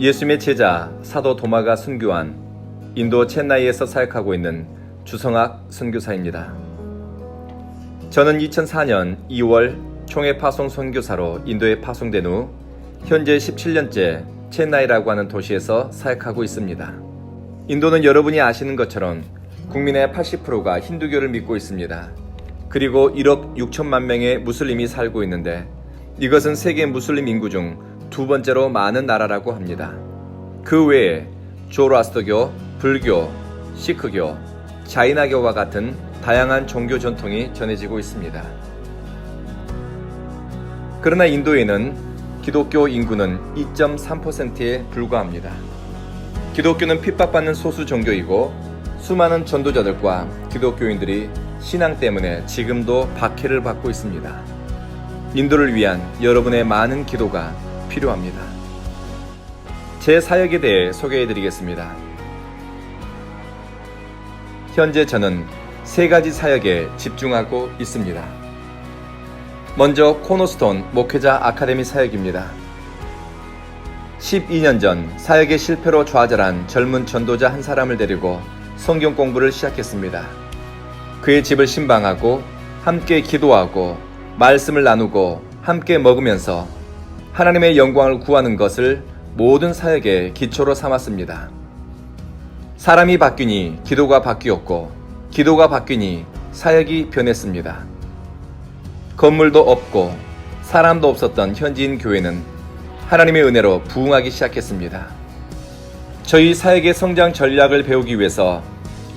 예수님의 제자 사도 도마가 순교한 인도 첸나이에서 사역하고 있는 주성학 선교사입니다. 저는 2004년 2월 총회 파송 선교사로 인도에 파송된 후 현재 17년째 첸나이라고 하는 도시에서 사역하고 있습니다. 인도는 여러분이 아시는 것처럼 국민의 80%가 힌두교를 믿고 있습니다. 그리고 1억 6천만 명의 무슬림이 살고 있는데 이것은 세계 무슬림 인구 중 두 번째로 많은 나라라고 합니다. 그 외에 조로아스터교, 불교, 시크교, 자이나교와 같은 다양한 종교 전통이 전해지고 있습니다. 그러나 인도에는 기독교 인구는 2.3%에 불과합니다. 기독교는 핍박받는 소수 종교이고 수많은 전도자들과 기독교인들이 신앙 때문에 지금도 박해를 받고 있습니다. 인도를 위한 여러분의 많은 기도가 필요합니다. 제 사역에 대해 소개해 드리겠습니다. 현재 저는 세 가지 사역에 집중하고 있습니다. 먼저 코노스톤 목회자 아카데미 사역입니다. 12년 전 사역의 실패로 좌절한 젊은 전도자 한 사람을 데리고 성경 공부를 시작했습니다. 그의 집을 신방하고 함께 기도하고 말씀을 나누고 함께 먹으면서 하나님의 영광을 구하는 것을 모든 사역의 기초로 삼았습니다. 사람이 바뀌니 기도가 바뀌었고 기도가 바뀌니 사역이 변했습니다. 건물도 없고 사람도 없었던 현지인 교회는 하나님의 은혜로 부흥하기 시작했습니다. 저희 사역의 성장 전략을 배우기 위해서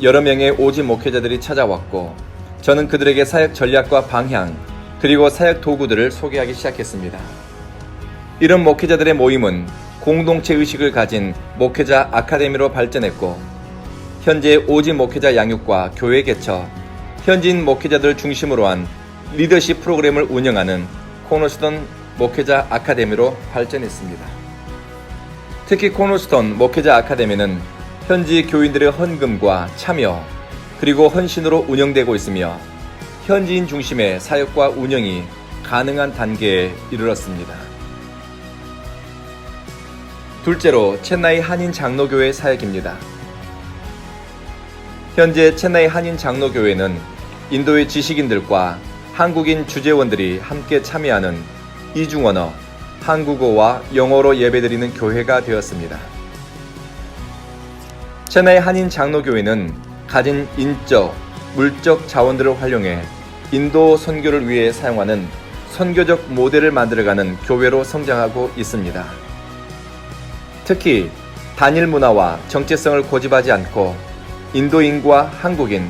여러 명의 오지 목회자들이 찾아왔고 저는 그들에게 사역 전략과 방향 그리고 사역 도구들을 소개하기 시작했습니다. 이런 목회자들의 모임은 공동체 의식을 가진 목회자 아카데미로 발전했고 현재 오지 목회자 양육과 교회 개처, 현지인 목회자들 중심으로 한 리더십 프로그램을 운영하는 코너스톤 목회자 아카데미로 발전했습니다. 특히 코너스톤 목회자 아카데미는 현지 교인들의 헌금과 참여 그리고 헌신으로 운영되고 있으며 현지인 중심의 사역과 운영이 가능한 단계에 이르렀습니다. 둘째로 첸나이 한인 장로교회 사역입니다. 현재 첸나이 한인 장로교회는 인도의 지식인들과 한국인 주재원들이 함께 참여하는 이중언어, 한국어와 영어로 예배드리는 교회가 되었습니다. 첸나이 한인 장로교회는 가진 인적, 물적 자원들을 활용해 인도 선교를 위해 사용하는 선교적 모델을 만들어가는 교회로 성장하고 있습니다. 특히 단일 문화와 정체성을 고집하지 않고 인도인과 한국인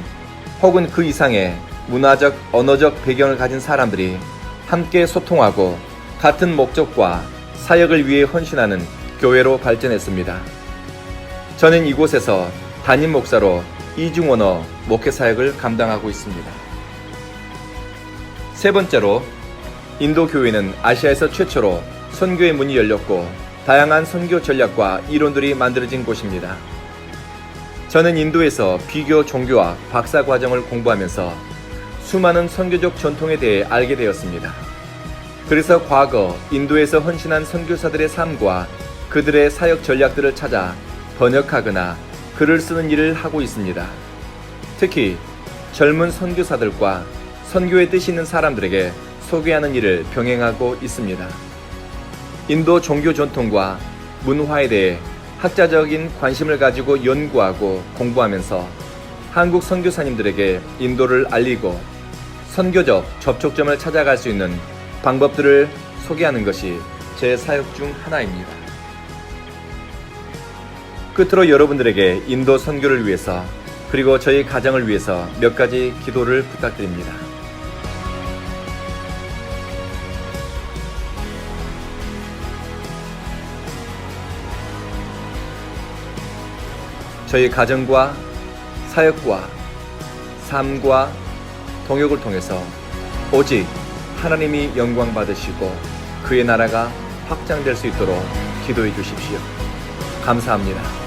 혹은 그 이상의 문화적, 언어적 배경을 가진 사람들이 함께 소통하고 같은 목적과 사역을 위해 헌신하는 교회로 발전했습니다. 저는 이곳에서 담임 목사로 이중언어 목회 사역을 감당하고 있습니다. 세 번째로 인도 교회는 아시아에서 최초로 선교의 문이 열렸고 다양한 선교 전략과 이론들이 만들어진 곳입니다. 저는 인도에서 비교 종교학 박사 과정을 공부하면서 수많은 선교적 전통에 대해 알게 되었습니다. 그래서 과거 인도에서 헌신한 선교사들의 삶과 그들의 사역 전략들을 찾아 번역하거나 글을 쓰는 일을 하고 있습니다. 특히 젊은 선교사들과 선교의 뜻이 있는 사람들에게 소개하는 일을 병행하고 있습니다. 인도 종교 전통과 문화에 대해 학자적인 관심을 가지고 연구하고 공부하면서 한국 선교사님들에게 인도를 알리고 선교적 접촉점을 찾아갈 수 있는 방법들을 소개하는 것이 제 사역 중 하나입니다. 끝으로 여러분들에게 인도 선교를 위해서 그리고 저희 가정을 위해서 몇 가지 기도를 부탁드립니다. 저희 가정과 사역과 삶과 동역을 통해서 오직 하나님이 영광 받으시고 그의 나라가 확장될 수 있도록 기도해 주십시오. 감사합니다.